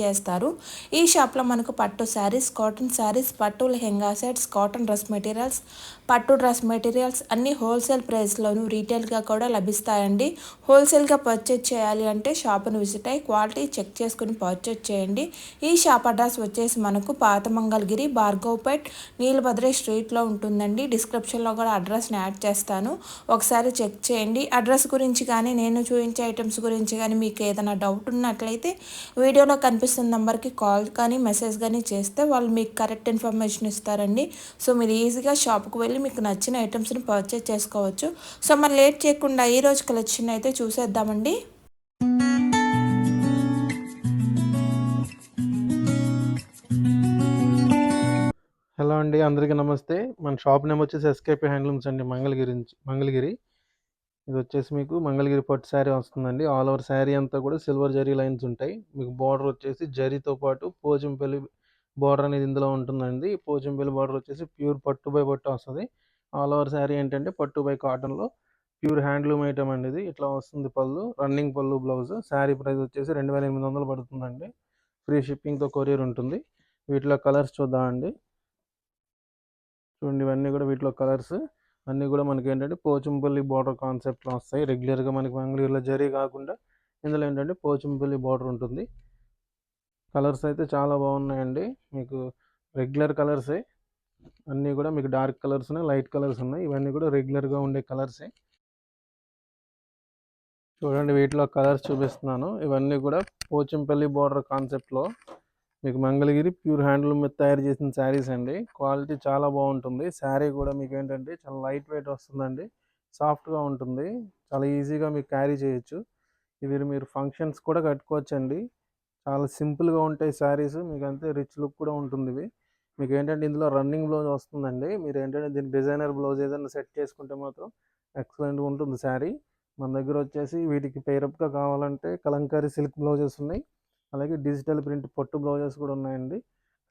చేస్తారు. ఈ షాప్లో మనకు పట్టు శారీస్ కాటన్ శారీస్ పట్టు lehenga sets cotton dress materials పట్టు డ్రెస్ మెటీరియల్స్ అన్ని హోల్సేల్ ప్రైస్లోను రీటైల్గా కూడా లభిస్తాయండి. హోల్సేల్గా పర్చేజ్ చేయాలి అంటే షాప్ను విజిట్ అయ్యి క్వాలిటీ చెక్ చేసుకుని పర్చేజ్ చేయండి. ఈ షాప్ అడ్రస్ వచ్చేసి మనకు పాత మంగళగిరి భార్గవ్పేట్ నీలభద్రి స్ట్రీట్లో ఉంటుందండి. డిస్క్రిప్షన్లో కూడా అడ్రస్ని యాడ్ చేస్తాను. ఒకసారి చెక్ చేయండి. అడ్రస్ గురించి కానీ నేను చూపించే ఐటమ్స్ గురించి కానీ మీకు ఏదైనా డౌట్ ఉన్నట్లయితే వీడియోలో కనిపిస్తున్న నెంబర్కి కాల్ కానీ మెసేజ్ కానీ చేస్తే వాళ్ళు మీకు కరెక్ట్ ఇన్ఫర్మేషన్ ఇస్తారండి. సో మీరు ఈజీగా షాప్కి వెళ్ళి మీకు నచ్చిన ఐటమ్స్ని పర్చేజ్ చేసుకోవచ్చు. సో మరి లేట్ చేయకుండా ఈ రోజు కలెక్షన్ అయితే చూసేద్దామండి. హలో అండి అందరికీ నమస్తే. మన షాప్ నేమ్ వచ్చేసి ఎస్కేపీ హ్యాండ్లూమ్స్ అండి మంగళగిరి మంగళగిరి. ఇది వచ్చేసి మీకు మంగళగిరి పట్టు శారీ వస్తుందండి. ఆల్ ఓవర్ శారీ అంతా కూడా సిల్వర్ జరీ లైన్స్ ఉంటాయి. మీకు బార్డర్ వచ్చేసి జరీతో పాటు పోచంపల్లి బార్డర్ అనేది ఇందులో ఉంటుందండి. పోచంపల్లి బార్డర్ వచ్చేసి ప్యూర్ పట్టు బై పట్టు వస్తుంది. ఆల్ ఓవర్ శారీ ఏంటంటే పట్టు బై కాటన్లో ప్యూర్ హ్యాండ్లూమ్ ఐటమ్ అండి ఇది. ఇట్లా వస్తుంది పళ్ళు. రన్నింగ్ పళ్ళు బ్లౌజ్ శారీ ప్రైస్ వచ్చేసి రెండు వేల ఎనిమిది వందలు పడుతుందండి. ఫ్రీ షిప్పింగ్తో కొరియర్ ఉంటుంది. వీటిలో కలర్స్ చూద్దామండి. చూడండి ఇవన్నీ కూడా వీటిలో కలర్స్ అన్నీ కూడా మనకి ఏంటంటే పోచంపల్లి బార్డర్ కాన్సెప్ట్లో వస్తాయి. రెగ్యులర్గా మనకి మంగళూరులో జరీ కాకుండా ఇందులో ఏంటంటే పోచంపల్లి బార్డర్ ఉంటుంది. కలర్స్ అయితే చాలా బాగున్నాయండి. మీకు రెగ్యులర్ కలర్సే అన్నీ కూడా మీకు డార్క్ కలర్స్ ఉన్నాయి లైట్ కలర్స్ ఉన్నాయి. ఇవన్నీ కూడా రెగ్యులర్గా ఉండే కలర్సే చూడండి వీటిలో కలర్స్ చూపిస్తున్నాను. ఇవన్నీ కూడా పోచంపల్లి బార్డర్ కాన్సెప్ట్లో మీకు మంగళగిరి ప్యూర్ హ్యాండ్లూమ్ మీద తయారు చేసిన శారీస్ అండి. క్వాలిటీ చాలా బాగుంటుంది. శారీ కూడా మీకు ఏంటంటే చాలా లైట్ వెయిట్ వస్తుందండి. సాఫ్ట్గా ఉంటుంది. చాలా ఈజీగా మీకు క్యారీ చేయొచ్చు. ఇవి మీరు ఫంక్షన్స్ కూడా కట్టుకోవచ్చు అండి చాలా సింపుల్గా ఉంటాయి శారీస్. మీకు అంతే రిచ్ లుక్ కూడా ఉంటుంది ఇవి. మీకు ఏంటంటే ఇందులో రన్నింగ్ బ్లౌజ్ వస్తుందండి. మీరు ఏంటంటే దీనికి డిజైనర్ బ్లౌజ్ ఏదైనా సెట్ చేసుకుంటే మాత్రం ఎక్సలెంట్గా ఉంటుంది శారీ. మన దగ్గర వచ్చేసి వీటికి పేరప్గా కావాలంటే కలంకారీ సిల్క్ బ్లౌజెస్ ఉన్నాయి. అలాగే డిజిటల్ ప్రింట్ పొట్టు బ్లౌజెస్ కూడా ఉన్నాయండి.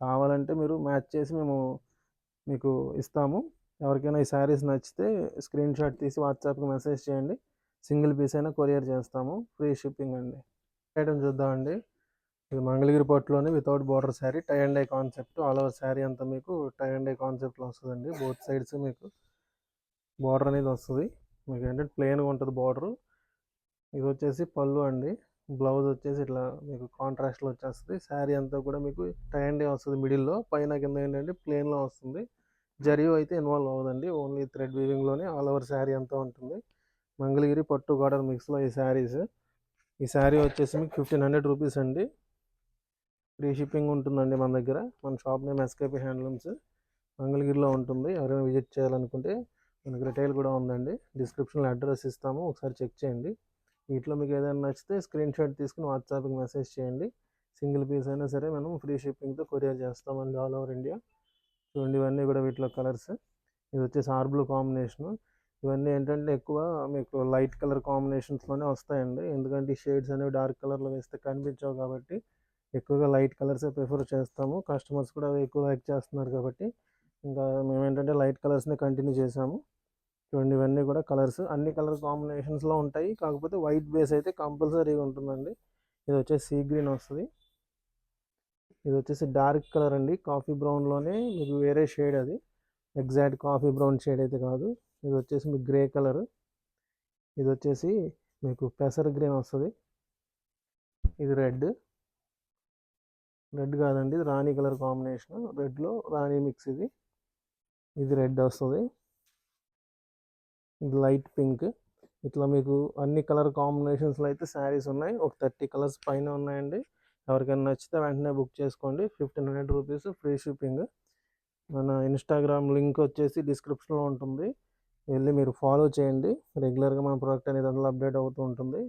కావాలంటే మీరు మ్యాచ్ చేసి మేము మీకు ఇస్తాము. ఎవరికైనా ఈ శారీస్ నచ్చితే స్క్రీన్ షాట్ తీసి వాట్సాప్కి మెసేజ్ చేయండి. సింగిల్ పీస్ అయినా కొరియర్ చేస్తాము. ఫ్రీ షిప్పింగ్ అండి. ఐటమ్ చూద్దామండి. ఇది Mangalagiri పట్టులోనే without border sari tie and dye concept. All over sari అంతా మీకు టై అండ్ ఐ కాన్సెప్ట్లో వస్తుందండి. బోత్ సైడ్స్ మీకు బార్డర్ అనేది వస్తుంది. మీకు ఏంటంటే ప్లెయిన్గా ఉంటుంది బార్డర్. ఇది వచ్చేసి పళ్ళు అండి. బ్లౌజ్ వచ్చేసి ఇట్లా మీకు కాంట్రాస్ట్లో వచ్చేస్తుంది. శారీ అంతా కూడా మీకు టై వస్తుంది మిడిల్లో పైన కింద ఏంటంటే ప్లెయిన్లో వస్తుంది. జరియో అయితే ఇన్వాల్వ్ అవ్వదండి. ఓన్లీ థ్రెడ్ వీవింగ్లోనే ఆల్ ఓవర్ శారీ అంతా ఉంటుంది. మంగళగిరి పట్టు గార్డర్ మిక్స్లో ఈ శారీస్. ఈ శారీ వచ్చేసి మీకు ఫిఫ్టీన్ హండ్రెడ్ రూపీస్ అండి. ఫ్రీ షిప్పింగ్ ఉంటుందండి మన దగ్గర. మన షాప్ నేమ్ ఎస్కేపీ హ్యాండ్లూమ్స్ మంగళగిరిలో ఉంటుంది. ఎవరైనా విజిట్ చేయాలనుకుంటే మనకి రిటైల్ కూడా ఉందండి. డిస్క్రిప్షన్లో అడ్రస్ ఇస్తాము. ఒకసారి చెక్ చేయండి. వీటిలో మీకు ఏదైనా నచ్చితే స్క్రీన్ షాట్ తీసుకుని వాట్సాప్కి మెసేజ్ చేయండి. సింగిల్ పీస్ అయినా సరే మనం ఫ్రీ షిప్పింగ్తో కొరియర్ చేస్తామండి ఆల్ ఓవర్ ఇండియా. చూడండి ఇవన్నీ కూడా వీటిలో కలర్స్. ఇది వచ్చేసి ఆర్ బ్లూ కాంబినేషన్. ఇవన్నీ ఏంటంటే ఎక్కువ మీకు లైట్ కలర్ కాంబినేషన్స్లోనే వస్తాయండి. ఎందుకంటే ఈ షేడ్స్ అనేవి డార్క్ కలర్లో వేస్తే కనిపించవు కాబట్టి ఎక్కువగా లైట్ కలర్సే ప్రిఫర్ చేస్తాము. కస్టమర్స్ కూడా అవి ఎక్కువ లైక్ చేస్తున్నారు కాబట్టి ఇంకా మేము ఏంటంటే లైట్ కలర్స్ని కంటిన్యూ చేసాము చూడండి ఇవన్నీ కూడా కలర్స్. అన్ని కలర్ కాంబినేషన్స్లో ఉంటాయి. కాకపోతే వైట్ బేస్ అయితే కంపల్సరీగా ఉంటుందండి. ఇది వచ్చేసి సీ గ్రీన్ వస్తుంది. ఇది వచ్చేసి డార్క్ కలర్ అండి. కాఫీ బ్రౌన్లోనే మీకు వేరే షేడ్ అది. ఎగ్జాక్ట్ కాఫీ బ్రౌన్ షేడ్ అయితే కాదు. ఇది వచ్చేసి మీకు గ్రే కలర్. ఇది వచ్చేసి మీకు పెసర్ గ్రీన్ వస్తుంది. ఇది రెడ్. రెడ్ కాదండి. ఇది రాణి కలర్ కాంబినేషన్. రెడ్లో రాణి మిక్స్ ఇది. ఇది రెడ్ వస్తుంది. ఇది లైట్ పింక్. ఇట్లా మీకు అన్ని కలర్ కాంబినేషన్స్లో అయితే శారీస్ ఉన్నాయి. ఒక థర్టీ కలర్స్ పైన ఉన్నాయండి. ఎవరికైనా నచ్చితే వెంటనే బుక్ చేసుకోండి. Fifteen hundred rupees free shipping. మన ఇన్స్టాగ్రామ్ లింక్ వచ్చేసి డిస్క్రిప్షన్లో ఉంటుంది. వెళ్ళి మీరు ఫాలో చేయండి. రెగ్యులర్గా మన ప్రోడక్ట్ అనేది అందులో అప్డేట్ అవుతూ ఉంటుంది.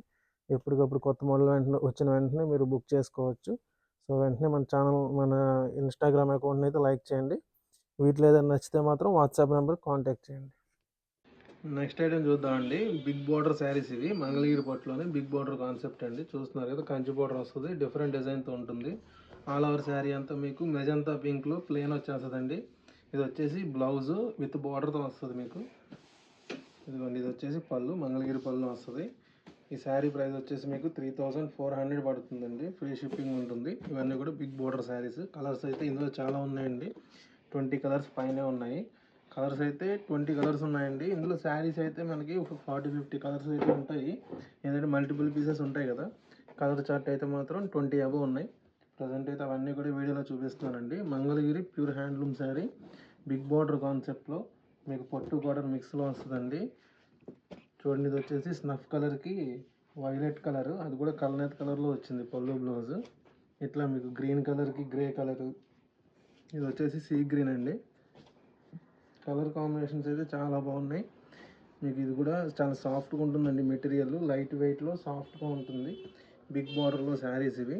ఎప్పటికప్పుడు కొత్త మోడల్ వెంటనే వచ్చిన వెంటనే మీరు బుక్ చేసుకోవచ్చు. సో వెంటనే మన ఛానల్ మన ఇన్స్టాగ్రామ్ అకౌంట్ని అయితే లైక్ చేయండి. వీటిలో ఏదైనా నచ్చితే మాత్రం వాట్సాప్ నెంబర్ కాంటాక్ట్ చేయండి. నెక్స్ట్ ఐటమ్ చూద్దామండి. బిగ్ బార్డర్ శారీస్ ఇవి. మంగళగిరి పట్టులోనే బిగ్ బార్డర్ కాన్సెప్ట్ అండి. చూస్తున్నారు కదా కంచి బార్డర్ వస్తుంది. డిఫరెంట్ డిజైన్తో ఉంటుంది. ఆల్ ఓవర్ శారీ అంతా మీకు మెజంతా పింక్లో ప్లేన్ వచ్చేస్తుందండి. ఇది వచ్చేసి బ్లౌజ్ విత్ బార్డర్తో వస్తుంది మీకు. ఇదిగోండి ఇది వచ్చేసి పళ్ళు. మంగళగిరి పళ్ళు వస్తుంది. ఈ శారీ ప్రైస్ వచ్చేసి మీకు త్రీ థౌజండ్ ఫోర్ హండ్రెడ్ పడుతుందండి. ఫ్రీ షిప్పింగ్ ఉంటుంది. ఇవన్నీ కూడా బిగ్ బోర్డర్ శారీస్. కలర్స్ అయితే ఇందులో చాలా ఉన్నాయండి. ట్వంటీ కలర్స్ పైనే ఉన్నాయి. కలర్స్ అయితే ట్వంటీ కలర్స్ ఉన్నాయండి. ఇందులో శారీస్ అయితే మనకి ఒక ఫార్టీ ఫిఫ్టీ కలర్స్ అయితే ఉంటాయి. ఏంటంటే మల్టిపుల్ పీసెస్ ఉంటాయి కదా. కలర్ చార్ట్ అయితే మాత్రం ట్వంటీ అబో ఉన్నాయి. ప్రజెంట్ అయితే అవన్నీ కూడా వీడియోలో చూపిస్తున్నానండి Mangalagiri pure handloom sari. Big border కాన్సెప్ట్లో మీకు పట్టు బార్డర్ మిక్స్లో వస్తుందండి. చూడండి ఇది వచ్చేసి స్నఫ్ కలర్కి వైలెట్ కలర్. అది కూడా కల్నేత్ కలర్లో వచ్చింది పళ్ళు బ్లౌజ్. ఇట్లా మీకు గ్రీన్ కలర్కి గ్రే కలర్. ఇది వచ్చేసి సీ గ్రీన్ అండి. కలర్ కాంబినేషన్స్ అయితే చాలా బాగున్నాయి. మీకు ఇది కూడా చాలా సాఫ్ట్గా ఉంటుందండి మెటీరియల్. లైట్ వెయిట్లో సాఫ్ట్గా ఉంటుంది. బిగ్ బార్డర్లో శారీస్ ఇవి.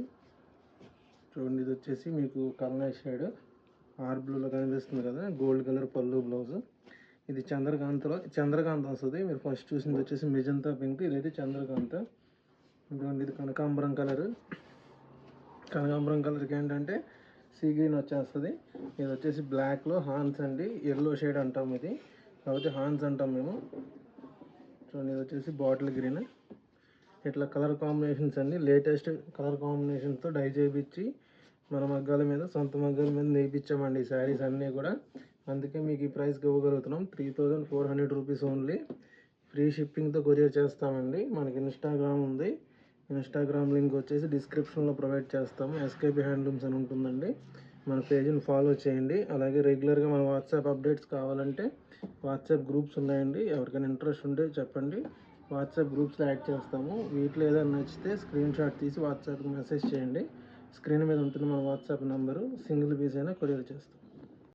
చూడండి ఇది వచ్చేసి మీకు కల్నా షేడ్. ఆర్ బ్లూలో కనిపిస్తుంది కదా గోల్డ్ కలర్ పళ్ళు బ్లౌజ్. ఇది చంద్రకాంతలో చంద్రకాంత వస్తుంది. మీరు ఫస్ట్ చూసింది వచ్చేసి మెజంతా పింక్ ఇదైతే చంద్రకాంత. ఇదిగోండి ఇది కనకాంబరం కలర్. కనకాంబరం కలర్కి ఏంటంటే సీ గ్రీన్ వచ్చేస్తుంది. ఇది వచ్చేసి బ్లాక్లో హాన్స్ అండి. ఎల్లో షేడ్ అంటాం ఇది. కాబట్టి హాన్స్ అంటాం మేము. చూడండి ఇది వచ్చేసి బాటిల్ గ్రీన్ ఇట్లా కలర్ కాంబినేషన్స్ అన్ని లేటెస్ట్ కలర్ కాంబినేషన్స్తో డై చేయించి మన మగ్గాల మీద సొంత మగ్గాల మీద నేర్పించామండి ఈ శారీస్ అన్నీ కూడా. అందుకే మీకు ఈ ప్రైస్కి ఇవ్వగలుగుతున్నాం. Three thousand four hundred rupees only free షిప్పింగ్తో courier చేస్తామండి. మనకి ఇన్స్టాగ్రామ్ ఉంది. ఇన్స్టాగ్రామ్ లింక్ వచ్చేసి డిస్క్రిప్షన్లో ప్రొవైడ్ చేస్తాము. ఎస్కేపీ హ్యాండ్లూమ్స్ అని ఉంటుందండి. మన పేజ్ని ఫాలో చేయండి. అలాగే రెగ్యులర్గా మన వాట్సాప్ అప్డేట్స్ కావాలంటే వాట్సాప్ గ్రూప్స్ ఉన్నాయండి. ఎవరికైనా ఇంట్రెస్ట్ ఉంటే చెప్పండి. వాట్సాప్ గ్రూప్స్లో యాడ్ చేస్తాము. వీటిలో ఏదైనా నచ్చితే స్క్రీన్ షాట్ తీసి వాట్సాప్కి మెసేజ్ చేయండి. స్క్రీన్ మీద ఉంటుంది మన వాట్సాప్ నెంబరు సింగిల్ పీస్ అయినా కొరియర్ చేస్తాం.